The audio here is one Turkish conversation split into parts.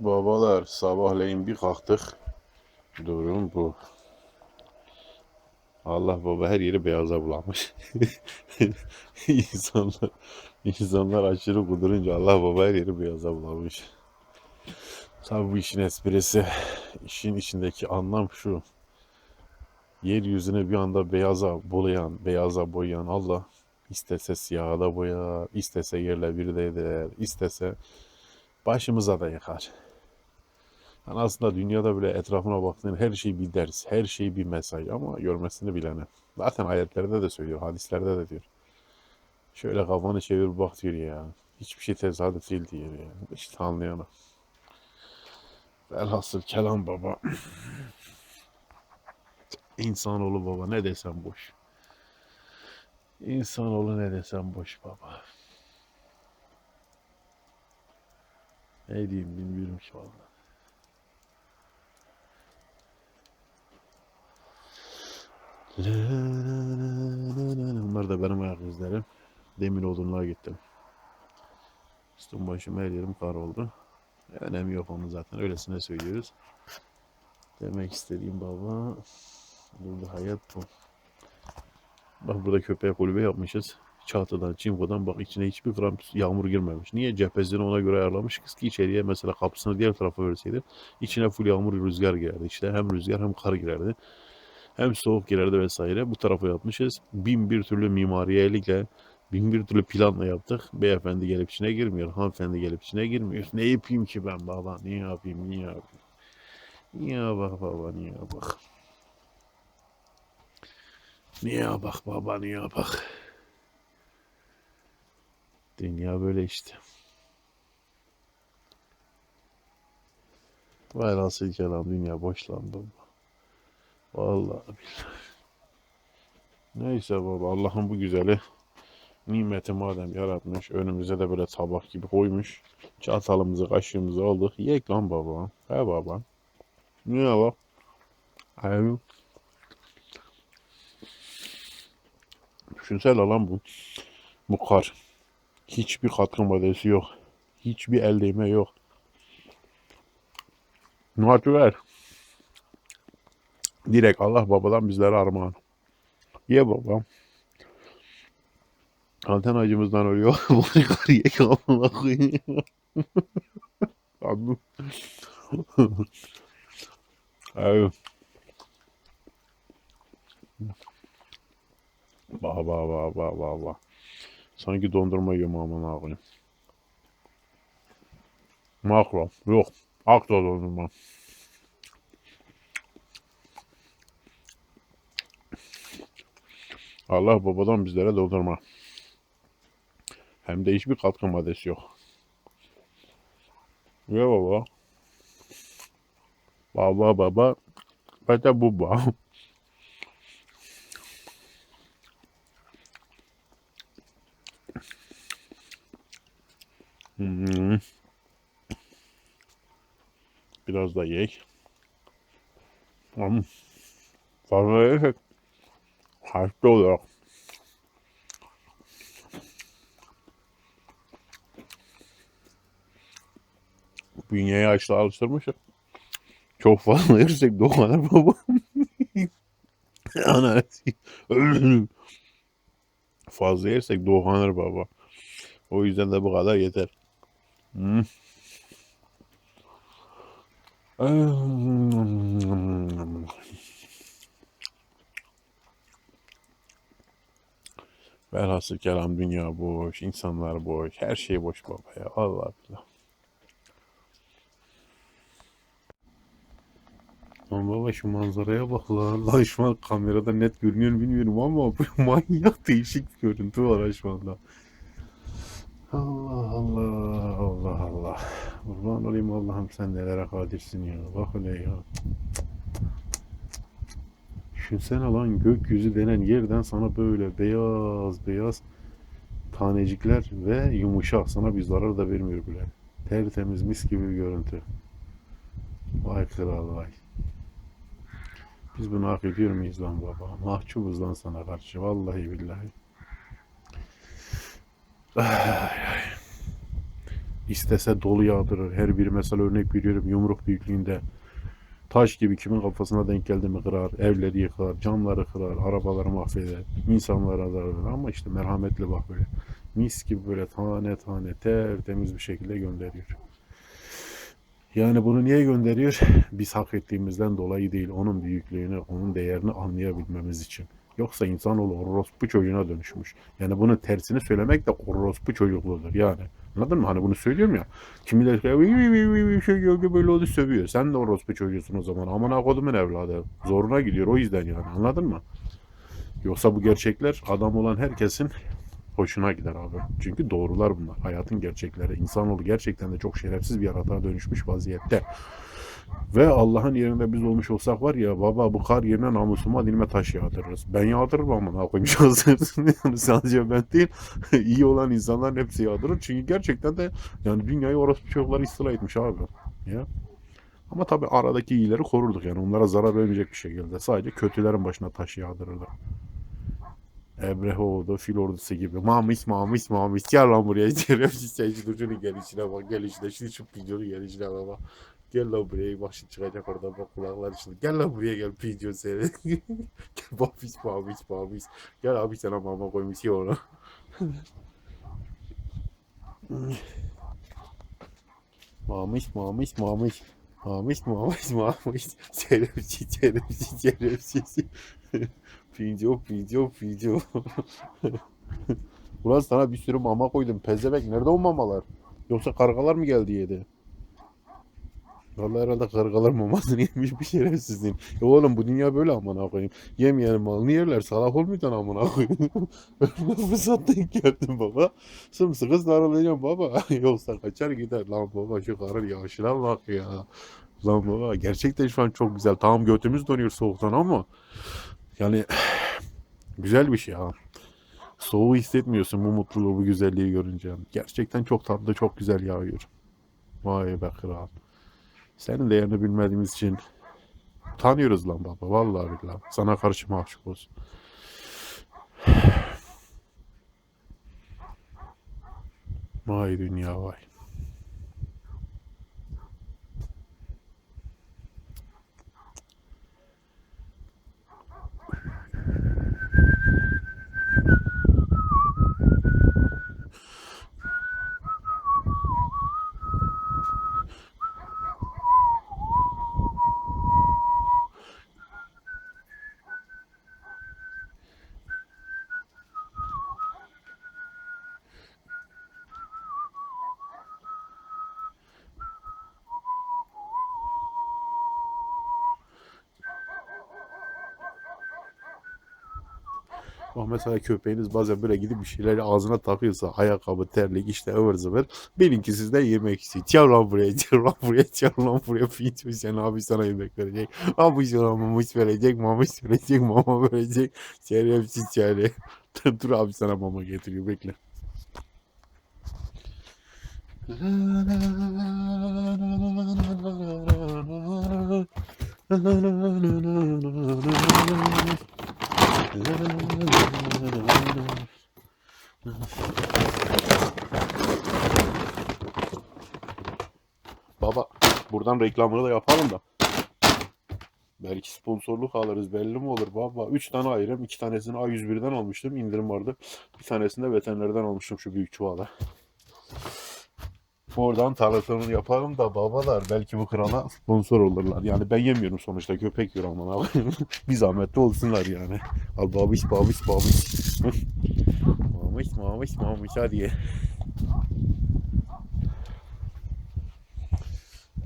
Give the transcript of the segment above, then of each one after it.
Babalar sabahleyin bir kalktık. Durum bu. Allah baba her yeri beyaza bulamış. insanlar, insanlar aşırı kudurunca Allah baba her yeri beyaza bulamış. Tabi bu işin esprisi, işin içindeki anlam şu. Yeryüzünü bir anda beyaza bulayan, beyaza boyayan Allah istese siyaha da boyar, istese yerle bir de eder, istese başımıza da yıkar. Yani aslında dünyada bile etrafına baktığın her şey bir ders, her şey bir mesaj ama görmesini bilene. Zaten ayetlerde de söylüyor, hadislerde de diyor. Şöyle kafanı çevir bak diyor ya. Hiçbir şey tesadüf değil diyor ya. İşte anlayana. Velhasıl kelam baba. İnsanoğlu baba ne desem boş. İnsanoğlu ne desem boş baba. Ne diyeyim bilmiyorum ki vallahi. Bunlar da benim ayak izlerim. Demin odunluğa gittim. Üstüm başım her yerim kar oldu. Önemi yok onun zaten. Öylesine söylüyoruz. Demek istediğim baba. Burada hayat bu. Bak burada köpeğe kulübe yapmışız. Çatıdan, çinkodan bak içine hiçbir gram yağmur girmemiş. Niye? Cephesini ona göre ayarlamışız ki içeriye mesela kapısını diğer tarafa verseydi içine full yağmur rüzgar girerdi. İşte hem rüzgar hem kar girerdi. Hem soğuk girerdi vesaire. Bu tarafa yapmışız. Bin bir türlü mimariyelikle bin bir türlü planla yaptık. Beyefendi gelip içine girmiyor. Hanımefendi gelip içine girmiyor. Ne yapayım ki ben baba? Ne yapayım? Niye yapayım? Niye bak baba? Niye bak? Niye bak baba? Niye bak? Dünya böyle işte. Velhasıl kelam dünya boşlandı. Vallahi billahi. Neyse baba Allah'ın bu güzeli nimeti madem yaratmış önümüze de böyle tabak gibi koymuş. Çatalımızı kaşığımızı aldık. Yek lan baba. He baba. Niye bak? Hayır. Düşünsene lan bu. Bu kar. Hiçbir katkı maddesi yok. Hiçbir el değme yok. Natürel. Direkt Allah babadan bizlere armağan. Ye babam. Anten acımızdan ölüyor. Bu kar ye kafana koyayım. Anladın? Evet. Bah bah bah bah bah bah. Sanki dondurma yiyorum amına koyayım. Makro. Yok. Akla dondurma. Allah babadan bizlere dondurma. Hem de hiçbir katkı maddesi yok. Ye baba. Baba baba. Bata baba. Hmm. Biraz da yek. Hmm. Fazla yersek hasta olarak. Bünyeye açla alıştırmışım. Çok fazla yersek dokanır baba. Ana. fazla yersek dokanır baba. O yüzden de bu kadar yeter. Hmm. Velhasıl kelam dünya boş, insanlar boş, her şey boş baba ya. Allah billah. Lan baba şu manzaraya bak lan. Lan şu an kamerada net görünüyor bilmiyorum ama bu manyak değişik bir görüntü var şu anda. Allah Allah Allah Allah. Kurban olayım Allah'ım sen nelere kadirsin ya. Bak hele ya. Düşünsene lan gökyüzü denen yerden sana böyle beyaz beyaz tanecikler ve yumuşak sana bir zarar da vermiyor bile. Tertemiz mis gibi bir görüntü. Vay kral vay. Biz bunu hak ediyor muyuz lan baba? Mahcubuz lan sana karşı. Vallahi billahi. Ay, ay. İstese dolu yağdırır. Her biri mesela örnek veriyorum yumruk büyüklüğünde. Taş gibi kimin kafasına denk geldi mi kırar, evleri yıkar, camları kırar, arabaları mahveder, insanlara zarar verir. Ama işte merhametli bak böyle. Mis gibi böyle tane tane tertemiz bir şekilde gönderiyor. Yani bunu niye gönderiyor? Biz hak ettiğimizden dolayı değil. Onun büyüklüğünü, onun değerini anlayabilmemiz için. Yoksa insanoğlu orospu çocuğuna dönüşmüş. Yani bunun tersini söylemek de orospu çocukluğudur yani. Anladın mı? Hani bunu söylüyorum ya. Kimileri "Vıy, vıy, vıy, vıy, vıy, şey oldu böyle oldu sövüyor. Sen de orospu çocuğusun o zaman. Aman kodumun evladı. Zoruna gidiyor o yüzden yani. Anladın mı? Yoksa bu gerçekler adam olan herkesin hoşuna gider abi. Çünkü doğrular bunlar. Hayatın gerçekleri. İnsanoğlu gerçekten de çok şerefsiz bir yaratığa dönüşmüş vaziyette. Ve Allah'ın yerinde biz olmuş olsak var ya baba bu kar yerine namusuma dilime taş yağdırırız. Ben yağdırırım ama ne koyayım şahsen. yani sadece ben değil iyi olan insanların hepsi yağdırır. Çünkü gerçekten de yani dünyayı orospu çocukları istila etmiş abi. Ya. Ama tabii aradaki iyileri korurduk yani onlara zarar vermeyecek bir şekilde. Sadece kötülerin başına taş yağdırırdı. Ebrehe oldu, fil ordusu gibi. Mamis, mamis, mamis. Gel lan buraya. Şerefsiz sen şu şunun gelişine bak. Gelişine. Şu şu videonun gelişine bak. Gel lan buraya. Bak şimdi çıkacak orada bak kulaklar içinde. Gel lan buraya gel video seni. gel mamis, mamis, mamis. Gel abi sana mama koymuş ya ona. mamis, mamis, mamis. Mamis, mamis, mamis. Şerefsiz, şerefsiz, şerefsiz. Video, video, video. Ulan sana bir sürü mama koydum. Pezevenk nerede o mamalar? Yoksa kargalar mı geldi yedi? Vallahi herhalde kargalar mamasını yemiş bir şerefsizliğin. Ya oğlum bu dünya böyle amına koyayım. Yemeyen malını yerler. Salak olmayacaksın amına koyayım. Öyle fırsat denk geldim baba. Sımsıkı sarılacağım baba. Yoksa kaçar gider. Lan baba şu karın yağışına bak ya. Lan baba gerçekten şu an çok güzel. Tamam götümüz donuyor soğuktan ama yani güzel bir şey ha. Soğuğu hissetmiyorsun bu mutluluğu, bu güzelliği görünce. Gerçekten çok tatlı, çok güzel yağıyor. Vay be kral. Senin değerini bilmediğimiz için tanıyoruz lan baba. Vallahi billahi. Sana karşı mahcup olsun. Vay dünya vay. Bak mesela köpeğiniz bazen böyle gidip bir şeyleri ağzına takıyorsa ayakkabı, terlik işte ıvır zıvır. Bilin ki sizden yemek istiyor. Gel lan buraya, gel lan buraya, gel lan buraya. Fiyatı sen abi sana yemek verecek. Abi sana mamış verecek, mamış verecek, mama verecek. Şerefsiz şeref. Dur abi sana mama getiriyor bekle. Baba buradan reklamını da yapalım da. Belki sponsorluk alırız belli mi olur baba. 3 tane ayırım. 2 tanesini A101'den almıştım. indirim vardı. Bir tanesini de veterinerden almıştım şu büyük çuvala. Oradan tanıtımını yapalım da babalar belki bu krala sponsor olurlar. Yani ben yemiyorum sonuçta köpek yiyor ama bir zahmetli olsunlar yani. Al babiş babiş babiş. mamış mamış mamış hadi.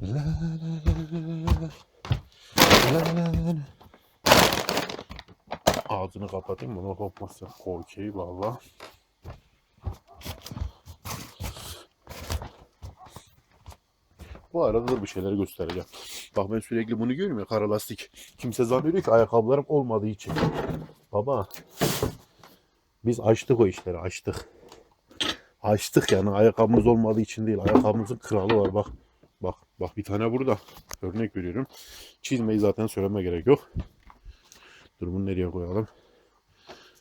La la la la la la. Ağzını kapatayım buna kopmasın. Okey valla. Bu arada da bir şeyler göstereceğim. Bak ben sürekli bunu görüyorum ya kara lastik. Kimse zannediyor ki ayakkabılarım olmadığı için. Baba biz açtık o işleri açtık. Açtık yani ayakkabımız olmadığı için değil. Ayakkabımızın kralı var bak. Bak bak bir tane burada. Örnek veriyorum. Çizmeyi zaten söyleme gerek yok. Dur bunu nereye koyalım?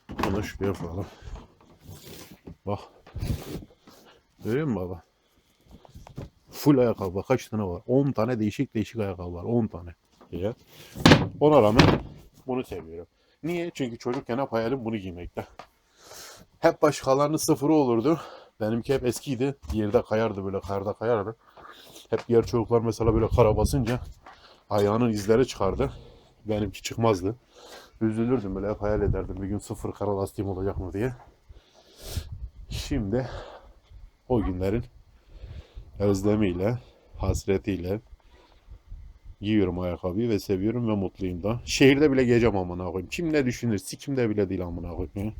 Bunu şuraya koyalım. Bak. Görüyor musun baba? Full ayakkabı var. Kaç tane var? 10 tane değişik değişik ayakkabı var. 10 tane. Ya. Ona rağmen bunu seviyorum. Niye? Çünkü çocukken hep hayalim bunu giymekte. Hep başkalarının sıfırı olurdu. Benimki hep eskiydi. Yerde kayardı böyle karda kayardı. Hep diğer çocuklar mesela böyle kara basınca ayağının izleri çıkardı. Benimki çıkmazdı. Üzülürdüm böyle hep hayal ederdim bir gün sıfır kara lastiğim olacak mı diye. Şimdi o günlerin özlemiyle, hasretiyle giyiyorum ayakkabıyı ve seviyorum ve mutluyum da. Şehirde bile giyeceğim amına koyayım. Kim ne düşünür? Sikimde bile değil amına koyayım. ya.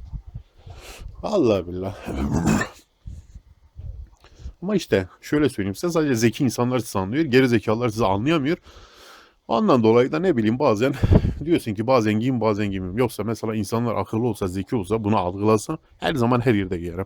Vallahi billah. Ama işte şöyle söyleyeyim size sadece zeki insanlar sizi anlıyor. Geri zekalılar sizi anlayamıyor. Ondan dolayı da ne bileyim bazen diyorsun ki bazen giyeyim bazen giymeyeyim. Yoksa mesela insanlar akıllı olsa zeki olsa bunu algılasa her zaman her yerde giyerim.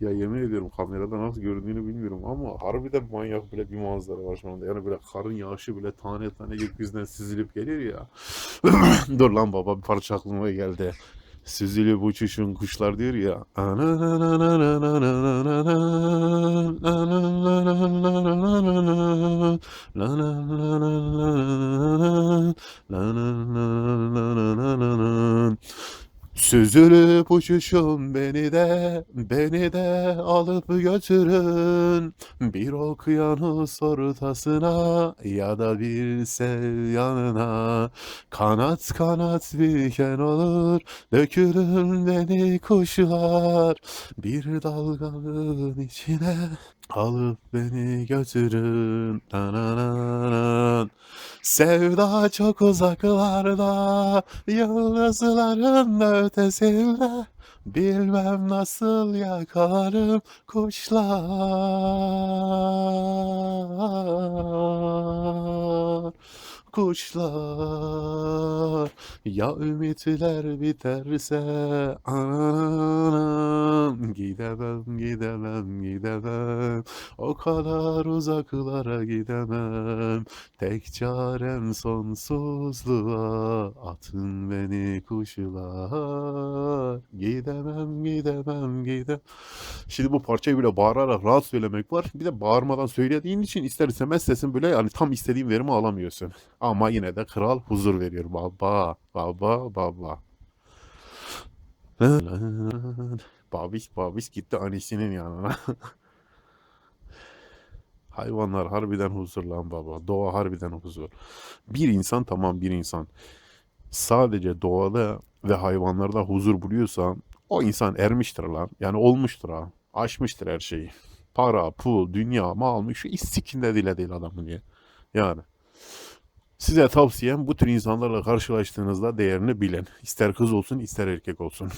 ya yemin ediyorum kamerada nasıl göründüğünü bilmiyorum ama harbiden manyak bile bir manzara var şu anda. Yani böyle karın yağışı bile tane tane gökyüzünden süzülüp geliyor ya. Dur lan baba bir parça aklıma geldi. Süzülüp uçuşun kuşlar diyor ya. Süzülüp uçuşun beni de, beni de alıp götürün. Bir okyanus ortasına ya da bir sel yanına. Kanat kanat diken olur, dökülün beni kuşlar. Bir dalganın içine alıp beni götürün. Nanananan. Sevda çok uzaklarda, yıldızların ötesinde. Bilmem nasıl yakalarım kuşlar. Kuşlar. Ya ümitler biterse anam gidemem gidemem gidemem. O kadar uzaklara gidemem. Tek çarem sonsuzluğa atın beni kuşlar. Gidemem gidemem gidemem Şimdi bu parçayı böyle bağırarak rahat söylemek var. Bir de bağırmadan söylediğin için ister istemez sesin böyle yani tam istediğin verimi alamıyorsun. Ama yine de kral huzur veriyor. Baba, baba, baba. Babiş, babiş gitti annesinin yanına. Hayvanlar harbiden huzur lan baba. Doğa harbiden huzur. Bir insan tamam bir insan. Sadece doğada ve hayvanlarda huzur buluyorsa o insan ermiştir lan. Yani olmuştur ha. Aşmıştır her şeyi. Para, pul, dünya, mal, şu istikinde dile değil adamın ya. Yani. Size tavsiyem bu tür insanlarla karşılaştığınızda değerini bilin. İster kız olsun ister erkek olsun.